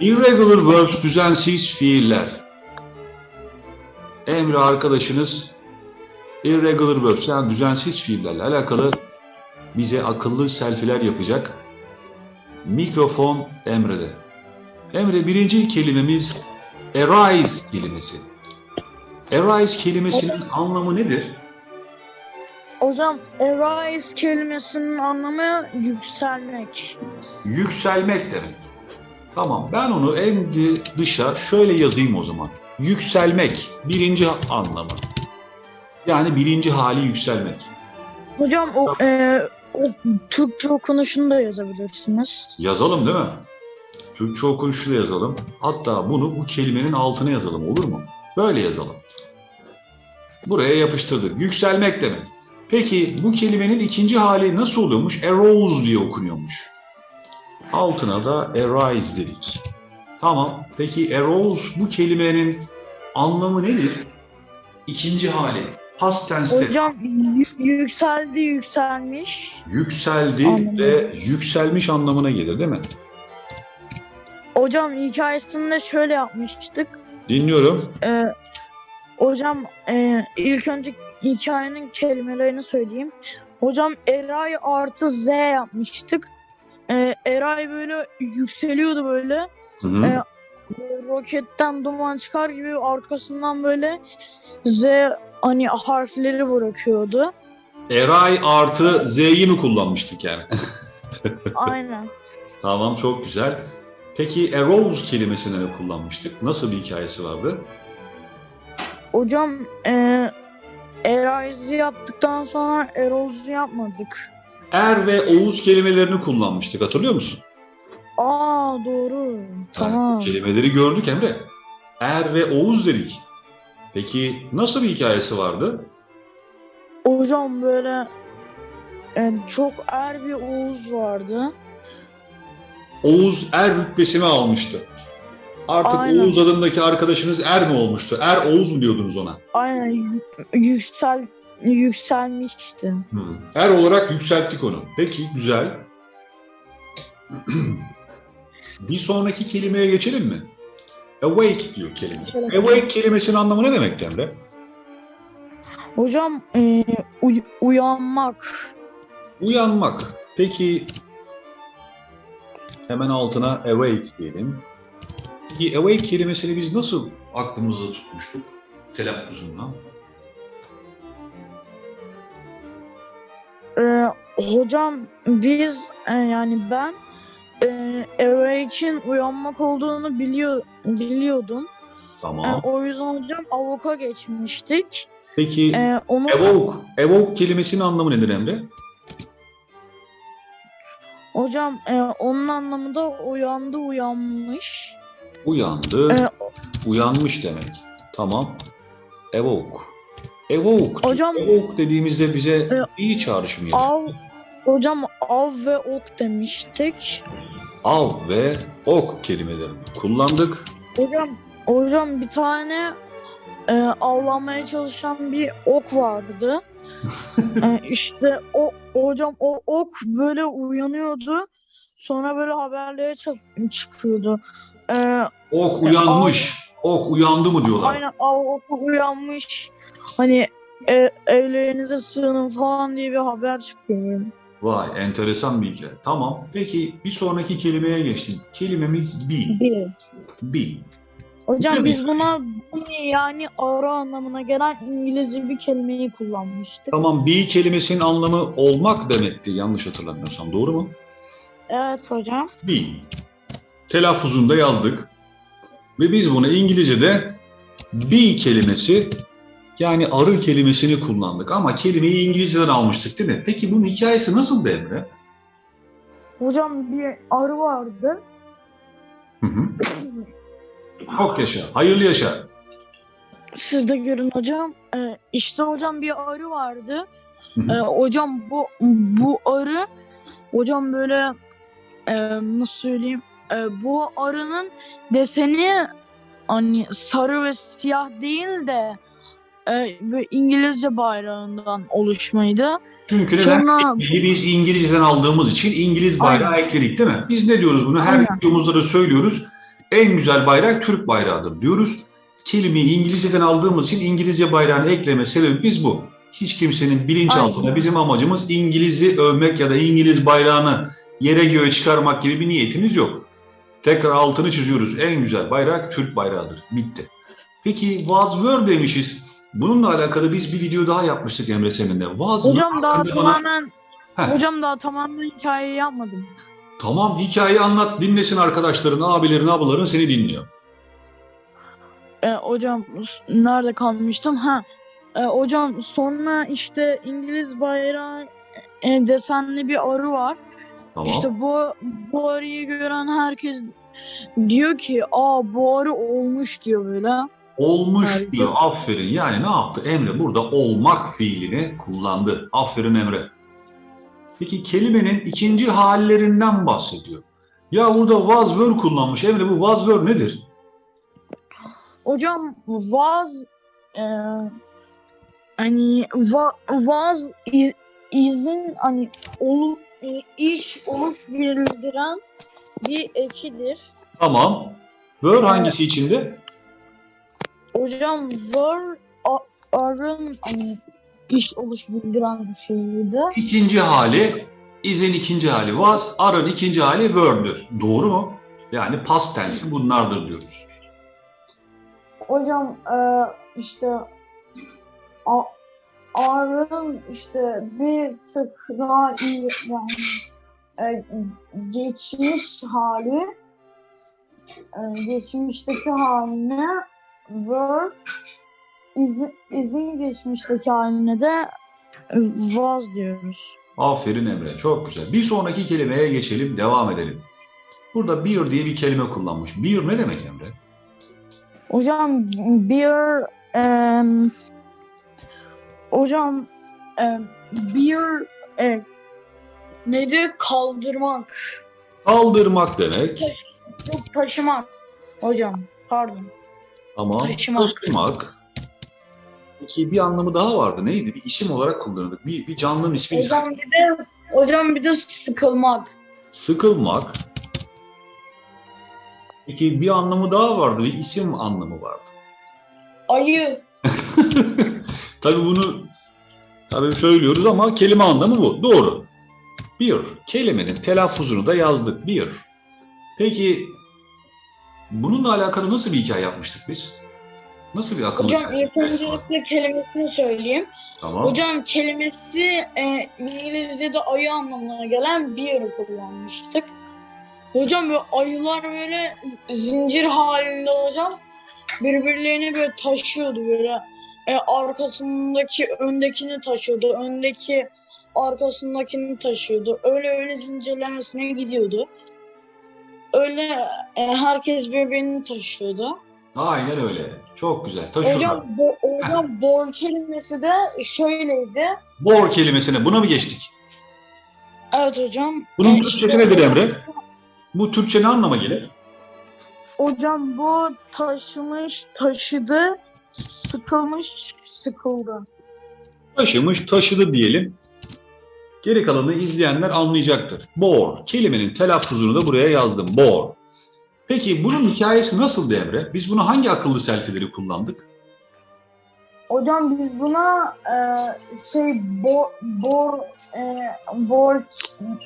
Irregular verbs düzensiz fiiller. Emre arkadaşınız irregular verbs yani düzensiz fiillerle alakalı bize akıllı selfiler yapacak. Mikrofon Emre'de. Emre birinci kelimemiz arise kelimesi. Arise kelimesinin anlamı nedir? Hocam arise kelimesinin anlamı yükselmek. Yükselmek demek. Tamam ben onu en dışa şöyle yazayım o zaman. Yükselmek birinci anlamı. Yani birinci hali yükselmek. Hocam o, e, o Türkçe okunuşunu da yazabilirsiniz. Yazalım değil mi? Türkçe okunuşu da yazalım. Hatta bunu bu kelimenin altına yazalım olur mu? Böyle yazalım. Buraya yapıştırdık. Yükselmek demek. Peki bu kelimenin ikinci hali nasıl oluyormuş? Arouse diye okunuyormuş. Altına da arise dedik. Tamam. Peki arouse bu kelimenin anlamı nedir? İkinci hali. Past tense'te. Hocam yü- yükseldi yükselmiş. Yükseldi Anladım. ve yükselmiş anlamına gelir değil mi? Hocam hikayesinde şöyle yapmıştık. Dinliyorum. E, hocam e, ilk önce hikayenin kelimelerini söyleyeyim. Hocam Eray artı Z yapmıştık. E, Eray böyle yükseliyordu böyle. Hı hı. E, roketten duman çıkar gibi arkasından böyle Z hani harfleri bırakıyordu. Eray artı Z'yi mi kullanmıştık yani? Aynen. tamam çok güzel. Peki arouse kelimesini ne kullanmıştık? Nasıl bir hikayesi vardı? Hocam e, Erayz'i yaptıktan sonra Eroz'u yapmadık. Er ve oğuz kelimelerini kullanmıştık hatırlıyor musun? Aa doğru. Tamam. Yani kelimeleri gördük Emre. Er ve oğuz dedik. Peki nasıl bir hikayesi vardı? Hocam böyle e, çok er bir Oğuz vardı. Oğuz er rütbesini almıştı. Artık Aynen. Oğuz adındaki arkadaşınız er mi olmuştu? Er Oğuz mu diyordunuz ona? Aynen yü- yüksel yükselmişti. Er olarak yükselttik onu. Peki güzel. bir sonraki kelimeye geçelim mi? Awake diyor kelime. Geçelim. Awake kelimesinin anlamı ne demek Emre? Hocam e, uy- uyanmak. Uyanmak. Peki hemen altına awake diyelim. Peki awake kelimesini biz nasıl aklımızda tutmuştuk telaffuzundan? E, hocam biz e, yani ben e, uyanmak olduğunu biliyor biliyordum. E, Tamam. o yüzden hocam avoka geçmiştik. Peki E, onu evoke, evoke kelimesinin anlamı nedir Emre? hocam e, onun anlamı da uyandı uyanmış. Uyandı, E, uyanmış demek. Tamam. Evoke. Evoke. Hocam- Evoke dediğimizde bize E, iyi çağrışım geliyor. av hocam av ve ok demiştik. Av ve ok kelimelerini kullandık. Hocam hocam bir tane e, avlanmaya çalışan bir ok vardı. e, işte o hocam o ok böyle uyanıyordu. Sonra böyle haberlere çı- çıkıyordu. E, Ok uyanmış. Ok uyandı mı diyorlar. aynen av oku uyanmış. Hani e, evlerinize sığının falan diye bir haber çıkıyor. Vay enteresan bilgi. Tamam. Peki bir sonraki kelimeye geçtim. Kelimemiz be. Bir. Be. Hocam Değil mi? biz buna yani ara anlamına gelen İngilizce bir kelimeyi kullanmıştık. Tamam be kelimesinin anlamı olmak demekti yanlış hatırlamıyorsam. Doğru mu? Evet hocam. Be. Telaffuzunda yazdık. Ve biz bunu İngilizce'de be kelimesi yani arı kelimesini kullandık. Ama kelimeyi İngilizceden almıştık değil mi? Peki bunun hikayesi nasıl Emre? Hocam bir arı vardı. Hı hı. Çok yaşa. Hayırlı yaşa. Siz de görün hocam. Ee, işte hocam bir arı vardı. Hı hı. Ee, hocam bu bu arı hocam böyle e, nasıl söyleyeyim e, bu arının deseni hani sarı ve siyah değil de e, böyle İngilizce bayrağından oluşmaydı. Çünkü neden? Sonra Biz İngilizceden aldığımız için İngiliz bayrağı ekledik değil mi? Biz ne diyoruz bunu? Her Aynen. videomuzda da söylüyoruz. En güzel bayrak Türk bayrağıdır diyoruz. Kelimeyi İngilizceden aldığımız için İngilizce bayrağını ekleme sebebimiz bu. Hiç kimsenin bilinçaltında Aynen. bizim amacımız İngiliz'i övmek ya da İngiliz bayrağını yere göğe çıkarmak gibi bir niyetimiz yok. Tekrar altını çiziyoruz. En güzel bayrak Türk bayrağıdır. Bitti. Peki was were demişiz. Bununla alakalı biz bir video daha yapmıştık Emre seninle. Were Hocam daha bana- tamamen Heh. hocam daha tamamen hikayeyi yapmadım. Tamam hikayeyi anlat dinlesin arkadaşların, abilerin, ablaların seni dinliyor. E, hocam nerede kalmıştım? Ha. E, hocam sonra işte İngiliz bayrağı e, desenli bir arı var. Tamam. İşte bu bu arıyı gören herkes diyor ki aa bu arı olmuş diyor böyle. Olmuş Harika. diyor. Aferin. Yani ne yaptı? Emre burada olmak fiilini kullandı. Aferin Emre. Peki kelimenin ikinci hallerinden bahsediyor. Ya burada was were kullanmış. Emre bu was were nedir? Hocam was e, hani va, was is, izin hani olu, e, iş oluş bildiren bir ekidir. Tamam. Were hangisi içinde? Hocam were a- arın hani iş oluş bildiren bir şeydi. İkinci hali is'in ikinci hali was, are'ın ikinci hali were'dür. Doğru mu? Yani past tense bunlardır diyoruz. Hocam e, işte a, arın işte bir tık daha iyi yani e, geçmiş hali e, geçmişteki haline were izin, izin geçmişteki haline de e, was diyoruz. Aferin Emre. Çok güzel. Bir sonraki kelimeye geçelim, devam edelim. Burada beer diye bir kelime kullanmış. Beer ne demek Emre? Hocam bir em, hocam em, bir e, neydi kaldırmak Kaldırmak demek. yok taşımak hocam pardon Tamam. Taşımak. Taşımak. Peki bir anlamı daha vardı. Neydi? Bir isim olarak kullanırdık. Bir, bir canlının ismi. hocam bir de hocam bir de sıkılmak Sıkılmak. Peki bir anlamı daha vardı. Bir isim anlamı vardı. ayı tabii bunu tabii söylüyoruz ama kelime anlamı bu. Doğru. Bir. Kelimenin telaffuzunu da yazdık. Bir. Peki bununla alakalı nasıl bir hikaye yapmıştık biz? Nasıl bir akıllı hocam ilk öncelikle kelimesini söyleyeyim. Tamam. hocam kelimesi e, İngilizce'de ayı anlamına gelen bir kullanmıştık. Hocam böyle ayılar böyle zincir halinde hocam birbirlerini böyle taşıyordu böyle. E, arkasındaki öndekini taşıyordu öndeki arkasındakini taşıyordu. Öyle öyle zincirlemesine gidiyordu öyle e, herkes birbirini taşıyordu Aynen öyle. Çok güzel. Taşıyorlar. hocam bo, hocam bor kelimesi de şöyleydi Bor kelimesine buna mı geçtik? evet hocam Bunun E, Türkçesi işte- nedir Emre? Bu Türkçe ne anlama gelir? hocam bu taşımış taşıdı sıkılmış sıkıldı Taşımış, taşıdı diyelim. Geri kalanını izleyenler anlayacaktır. Bor. Kelimenin telaffuzunu da buraya yazdım. Bor. Peki bunun hikayesi nasıldı Emre? Biz bunu hangi akıllı selfileri kullandık? Hocam biz buna e, şey bor bor e, bor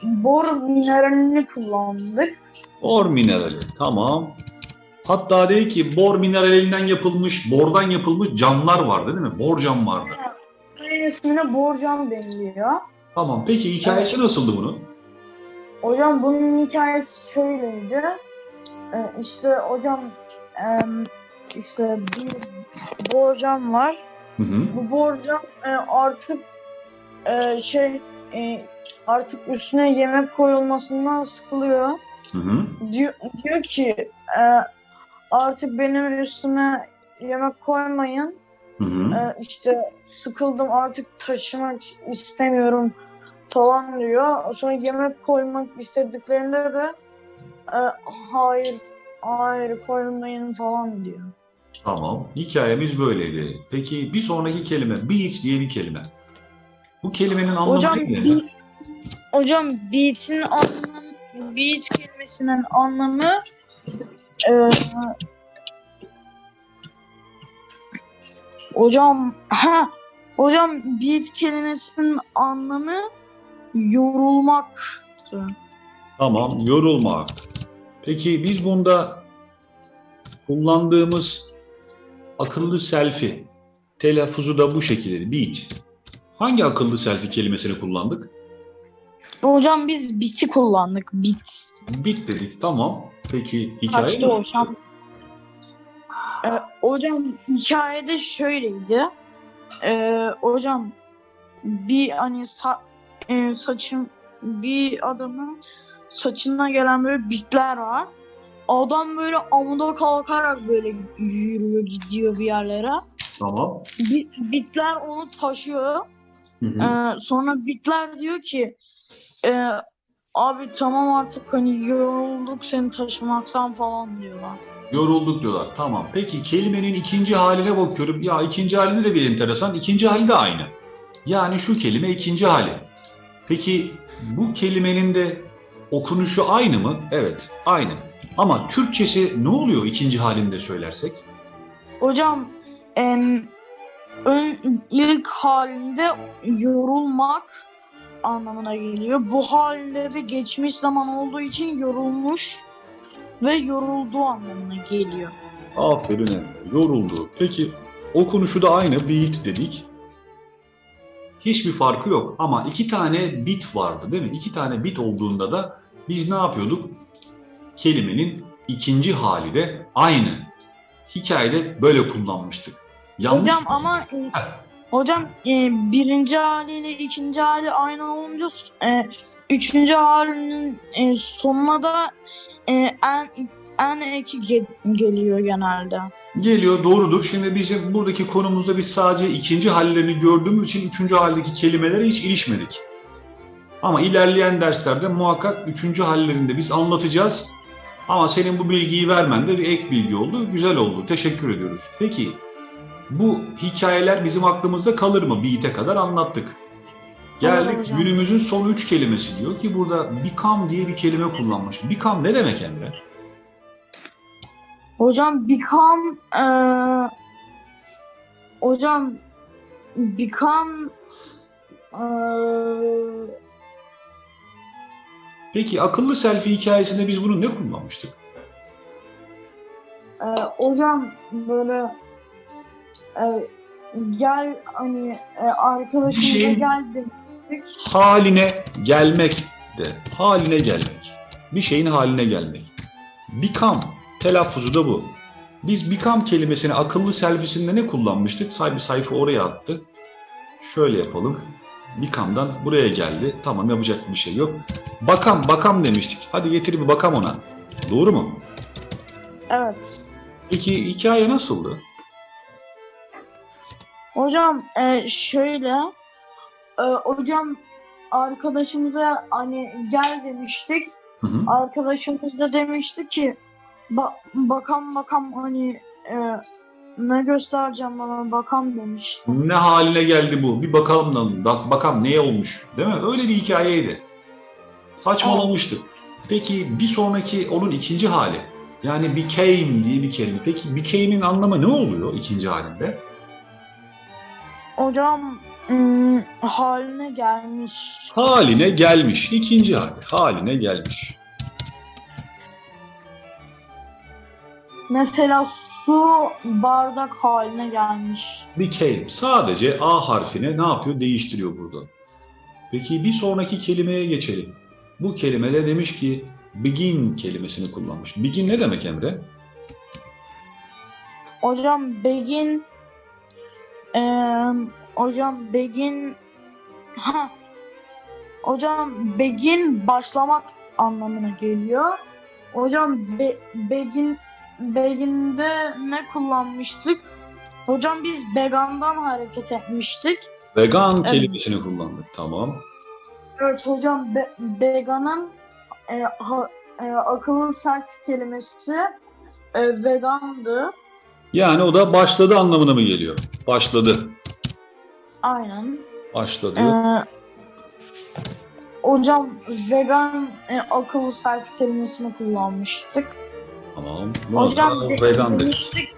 bor mineralini kullandık. Bor minerali. Tamam. Hatta dedi ki bor mineralinden yapılmış, bordan yapılmış camlar vardı değil mi? Bor cam vardı. Bunun ismine borcam deniliyor. Tamam. Peki hikayesi nasıldı bunun? Hocam bunun hikayesi şöyleydi. E, işte hocam e, işte bir borcam var. Hı hı. Bu borcam e, artık e, şey e, artık üstüne yemek koyulmasından sıkılıyor. Hı hı. diyor, diyor ki e, artık benim üstüme yemek koymayın. E, işte sıkıldım artık taşımak istemiyorum falan diyor. Sonra yemek koymak istediklerinde de e, hayır hayır koymayın falan diyor. Tamam. Hikayemiz böyleydi. Peki bir sonraki kelime beach diye bir kelime. Bu kelimenin anlamı Hocam neydi? bir, hocam beach'in anlamı beach kelimesinin anlamı Ee, hocam ha hocam beat kelimesinin anlamı yorulmak. Tamam, yorulmak. Peki biz bunda kullandığımız akıllı selfie telaffuzu da bu şekilde beat. Hangi akıllı selfie kelimesini kullandık? Hocam biz bit'i kullandık. Bit. Bit dedik, tamam. Peki hikaye Kaçtı hocam? Ee, hocam hikayede şöyleydi. Ee, hocam bir hani sa- e, saçım bir adamın saçına gelen böyle bitler var. Adam böyle amuda kalkarak böyle yürüyor gidiyor bir yerlere. Tamam. Bi- bitler onu taşıyor. Hı hı. Ee, sonra bitler diyor ki e, abi tamam artık hani yorulduk seni taşımaktan falan diyorlar. Yorulduk diyorlar. Tamam. Peki kelimenin ikinci haline bakıyorum. Ya ikinci halinde de bir enteresan. İkinci hali de aynı. Yani şu kelime ikinci hali. Peki bu kelimenin de okunuşu aynı mı? Evet, aynı. Ama Türkçesi ne oluyor ikinci halinde söylersek? Hocam em, ön, ilk halinde yorulmak anlamına geliyor. Bu de geçmiş zaman olduğu için yorulmuş ve yorulduğu anlamına geliyor. Aferin Emre. Yoruldu. Peki okunuşu da aynı. Beat dedik. Hiçbir farkı yok. Ama iki tane bit vardı değil mi? İki tane bit olduğunda da biz ne yapıyorduk? Kelimenin ikinci hali de aynı. Hikayede böyle kullanmıştık. Yanlış hocam mı? ama e, hocam e, birinci haliyle ikinci hali aynı olunca e, üçüncü halinin e, sonuna da e, en en eki ge- geliyor genelde. Geliyor doğrudur. Şimdi bizim buradaki konumuzda biz sadece ikinci hallerini gördüğümüz için üçüncü haldeki kelimelere hiç ilişmedik. Ama ilerleyen derslerde muhakkak üçüncü hallerinde biz anlatacağız. Ama senin bu bilgiyi vermen de bir ek bilgi oldu. Güzel oldu. Teşekkür ediyoruz. Peki bu hikayeler bizim aklımızda kalır mı? Beat'e kadar anlattık. Geldik günümüzün son üç kelimesi diyor ki burada become diye bir kelime kullanmış. Become ne demek Emre? Hocam become eee hocam become eee Peki akıllı selfie hikayesinde biz bunu ne kullanmıştık? eee, hocam böyle eee, gel hani eee, arkadaşımıza Bir şey- gel demiştik. haline gelmek de haline gelmek. Bir şeyin haline gelmek. Become telaffuzu da bu. Biz become kelimesini akıllı selfisinde ne kullanmıştık? Sahibi sayfa oraya attı. Şöyle yapalım. Become'dan buraya geldi. Tamam yapacak bir şey yok. Bakam, bakam demiştik. Hadi getir bir bakam ona. Doğru mu? Evet. Peki hikaye nasıldı? Hocam eee, şöyle eee, hocam arkadaşımıza hani gel demiştik. Hı hı. arkadaşımız da demişti ki ba- bakam bakam hani e, ne göstereceğim bana bakam demişti. Ne haline geldi bu? Bir bakalım da bak bakalım neye olmuş. Değil mi? Öyle bir hikayeydi. Saçmalamıştık. Peki bir sonraki onun ikinci hali. Yani became diye bir kelime. Peki became'in anlamı ne oluyor ikinci halinde? Hocam ım, haline gelmiş. Haline gelmiş. İkinci hali. Haline gelmiş. Mesela su bardak haline gelmiş. Became. Sadece A harfini ne yapıyor? Değiştiriyor burada. Peki bir sonraki kelimeye geçelim. Bu kelimede demiş ki begin kelimesini kullanmış. Begin ne demek Emre? Hocam begin e, hocam begin ha hocam begin başlamak anlamına geliyor. Hocam be, begin beginde ne kullanmıştık? Hocam biz vegandan hareket etmiştik. Vegan Evet. kelimesini kullandık. Tamam. Evet hocam be, veganın e, ha- e, akıllı sert kelimesi e, vegandı. Yani o da başladı anlamına mı geliyor? Başladı. Aynen. Başladı. Ee, hocam vegan e, akıllı selfie kelimesini kullanmıştık. Tamam. Hocam de- vegan demiştik.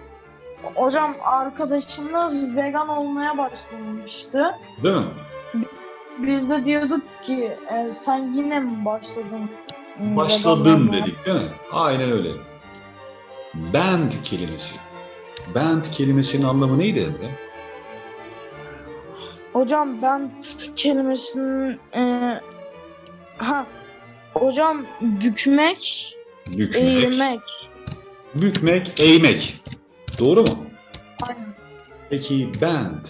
Hocam arkadaşımız vegan olmaya başlamıştı. Değil mi? Biz de diyorduk ki e, sen yine mi başladın? e, olmaya? dedik değil mi? Aynen öyle. Band kelimesi. Band kelimesinin anlamı neydi Emre? Hocam ben kelimesinin e, ha hocam bükmek, Bükmek, eğilmek. bükmek, eğmek. Doğru mu? Aynen. Peki band.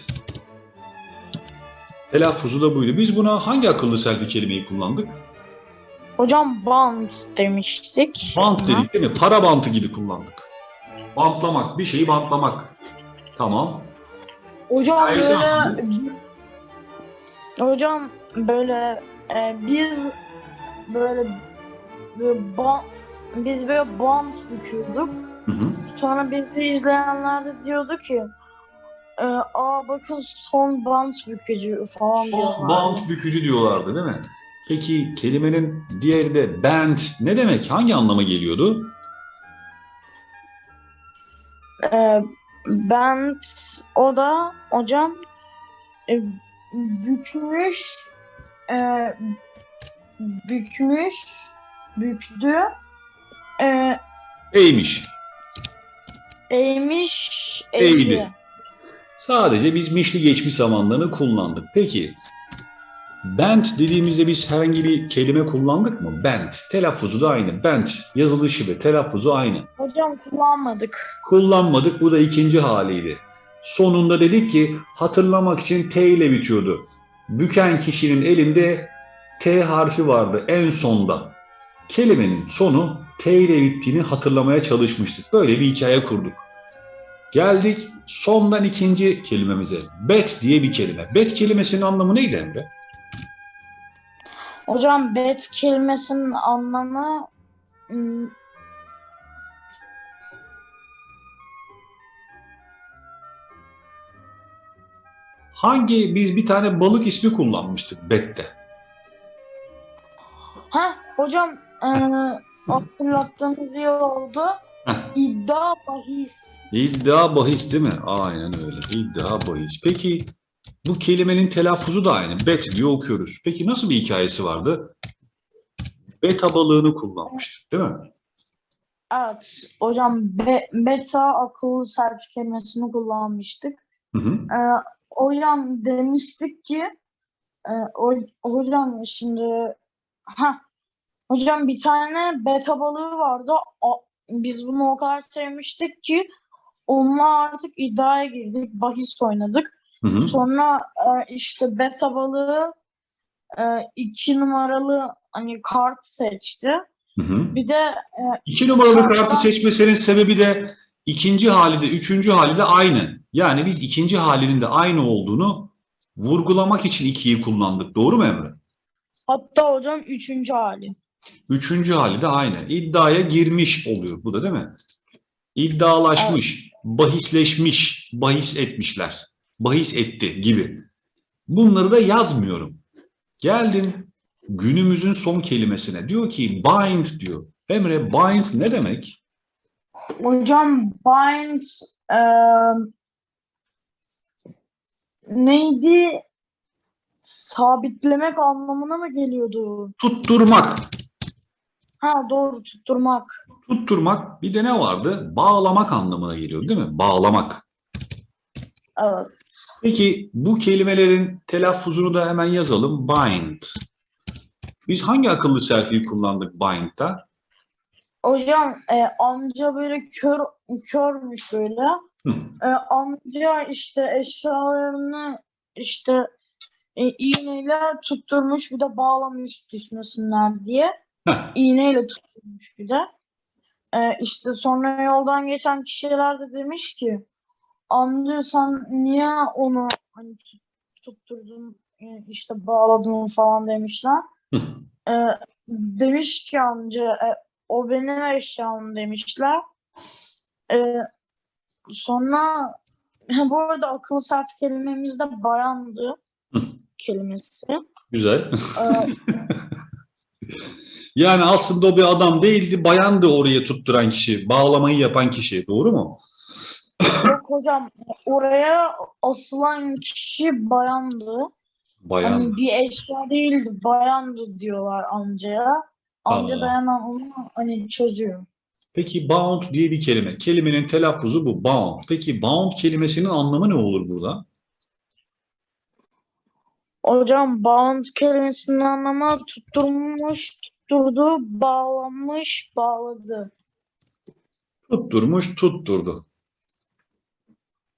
Telaffuzu da buydu. Biz buna hangi akıllı selfie kelimeyi kullandık? Hocam band demiştik. Bant Aha. dedik değil mi? Para bantı gibi kullandık. Bantlamak, bir şeyi bantlamak. Tamam. Hocam Hikayesi böyle hocam böyle e, biz böyle, böyle ba- biz böyle band büküyorduk. Hı hı. Sonra bizi izleyenler de diyordu ki e, aa bakın son band bükücü falan Son diyorlar. bant bükücü diyorlardı değil mi? Peki kelimenin diğeri de band ne demek? Hangi anlama geliyordu? E, band o da hocam e, bükmüş e, bükmüş büktü e, Eğmiş. eğmiş Eğdi. eğdi. Sadece biz mişli geçmiş zamanlarını kullandık. Peki band dediğimizde biz herhangi bir kelime kullandık mı? Band. Telaffuzu da aynı. Band. Yazılışı ve telaffuzu aynı. Hocam kullanmadık. Kullanmadık. Bu da ikinci haliydi. Sonunda dedik ki hatırlamak için T ile bitiyordu. Büken kişinin elinde T harfi vardı en sonda. Kelimenin sonu T ile bittiğini hatırlamaya çalışmıştık. Böyle bir hikaye kurduk. Geldik sondan ikinci kelimemize. Bet diye bir kelime. Bet kelimesinin anlamı neydi Emre? Hocam bet kelimesinin anlamı hmm, Hangi biz bir tane balık ismi kullanmıştık bette. Ha hocam e, hatırlattığınız iyi oldu. İddia bahis. İddia bahis değil mi? Aynen öyle. İddia bahis. Peki bu kelimenin telaffuzu da aynı. Bet diye okuyoruz. Peki nasıl bir hikayesi vardı? Beta balığını kullanmıştık değil mi? Evet hocam be, beta akıllı selfie kelimesini kullanmıştık. Hı hı. E, hocam demiştik ki e, o, hocam şimdi ha hocam bir tane beta balığı vardı. O- biz bunu o kadar sevmiştik ki onunla artık iddiaya girdik. Bahis oynadık. Hı hı. Sonra e, işte beta balığı e, iki numaralı hani kart seçti. Hı hı. Bir de e, İki numaralı Şartlar- kartı seçmesinin sebebi de ikinci hali de üçüncü hali de aynı. Yani biz ikinci halinin de aynı olduğunu vurgulamak için ikiyi kullandık. Doğru mu Emre? hatta hocam üçüncü hali. Üçüncü hali de aynı. İddiaya girmiş oluyor bu da değil mi? İddialaşmış, bahisleşmiş, bahis etmişler. Bahis etti gibi. Bunları da yazmıyorum. Geldim günümüzün son kelimesine. Diyor ki bind diyor. Emre bind ne demek? Hocam bind e, neydi? Sabitlemek anlamına mı geliyordu? Tutturmak. Ha doğru tutturmak. Tutturmak bir de ne vardı? Bağlamak anlamına geliyor değil mi? Bağlamak. Evet. Peki bu kelimelerin telaffuzunu da hemen yazalım. Bind. Biz hangi akıllı selfie'yi kullandık bind'da? Hocam e, amca böyle kör körmüş böyle. Hı. E, amca işte eşyalarını işte e, iğneyle tutturmuş bir de bağlamış düşmesinler diye. Heh. İğneyle tutturmuş bir de. E, işte sonra yoldan geçen kişiler de demiş ki amca sen niye onu hani tut- tutturdun e, işte bağladın falan demişler. E, demiş ki amca e, o benim eşyam demişler. E, sonra bu arada akıllı selfie kelimemiz de bayandı kelimesi. Güzel. E, Yani aslında o bir adam değildi, bayandı oraya tutturan kişi, bağlamayı yapan kişi. Doğru mu? Yok hocam oraya asılan kişi bayandı. Bayan. Hani bir eşya değildi bayandı diyorlar amcaya. Amca Aa. da hemen onu hani çözüyor. Peki bound diye bir kelime. Kelimenin telaffuzu bu bound. Peki bound kelimesinin anlamı ne olur burada? Hocam bound kelimesinin anlamı tutturmuş, tutturdu, bağlanmış, bağladı. Tutturmuş, tutturdu.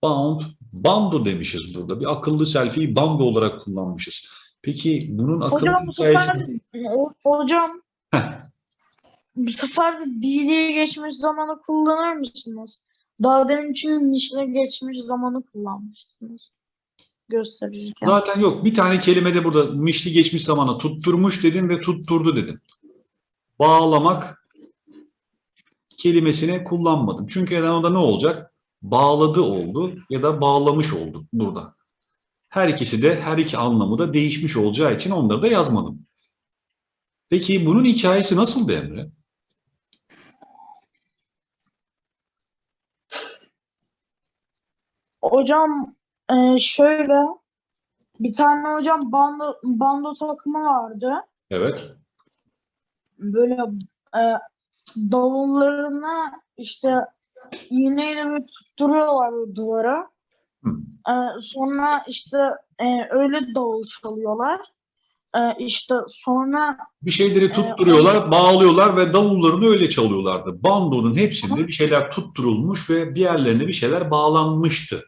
Bound, bando demişiz burada. Bir akıllı selfie'yi bando olarak kullanmışız. Peki bunun akıllı Hocam bu sefer hocam Heh. bu sefer de diliye geçmiş zamanı kullanır mısınız? Daha demin çünkü mişle geçmiş zamanı kullanmıştınız. Gösterirken. Zaten yok. Bir tane kelimede burada mişli geçmiş zamana tutturmuş dedim ve tutturdu dedim. Bağlamak kelimesini kullanmadım. Çünkü neden o da ne olacak? Bağladı oldu ya da bağlamış oldu burada. Her ikisi de her iki anlamı da değişmiş olacağı için onları da yazmadım. Peki bunun hikayesi nasıldı Emre? Hocam e, şöyle bir tane hocam bando, bando takımı vardı. Evet. Böyle e, davullarını işte iğneyle böyle tutturuyorlar böyle duvara. Hı. E, sonra işte e, öyle davul çalıyorlar. E, işte sonra Bir şeyleri tutturuyorlar, bağlıyorlar ve davullarını öyle çalıyorlardı. Bandonun hepsinde bir şeyler tutturulmuş ve bir yerlerine bir şeyler bağlanmıştı.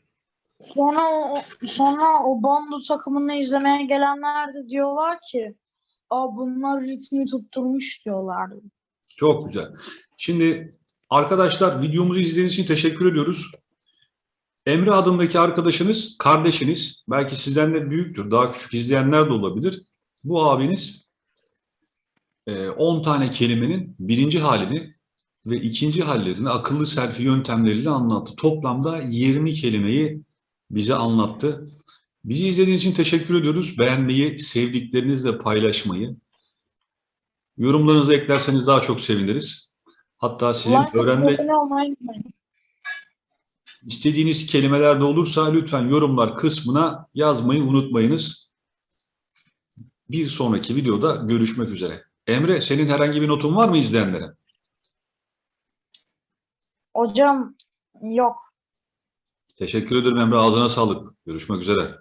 sonra o, sonra o bando takımını izlemeye gelenler de diyorlar ki Aa, bunlar ritmi tutturmuş diyorlardı. Çok güzel. Şimdi arkadaşlar videomuzu izlediğiniz için teşekkür ediyoruz. Emre adındaki arkadaşınız, kardeşiniz, belki sizden de büyüktür, daha küçük izleyenler de olabilir. Bu abiniz e, 10 tane kelimenin birinci halini ve ikinci hallerini akıllı selfie yöntemleriyle anlattı. Toplamda 20 kelimeyi bize anlattı. Bizi izlediğiniz için teşekkür ediyoruz. Beğenmeyi, sevdiklerinizle paylaşmayı, yorumlarınızı eklerseniz daha çok seviniriz. Hatta sizin Like öğrenme abone olmayı unutmayın. istediğiniz kelimeler de olursa lütfen yorumlar kısmına yazmayı unutmayınız. Bir sonraki videoda görüşmek üzere. Emre senin herhangi bir notun var mı izleyenlere? Hocam yok. Teşekkür ederim Emre. Ağzına sağlık. Görüşmek üzere.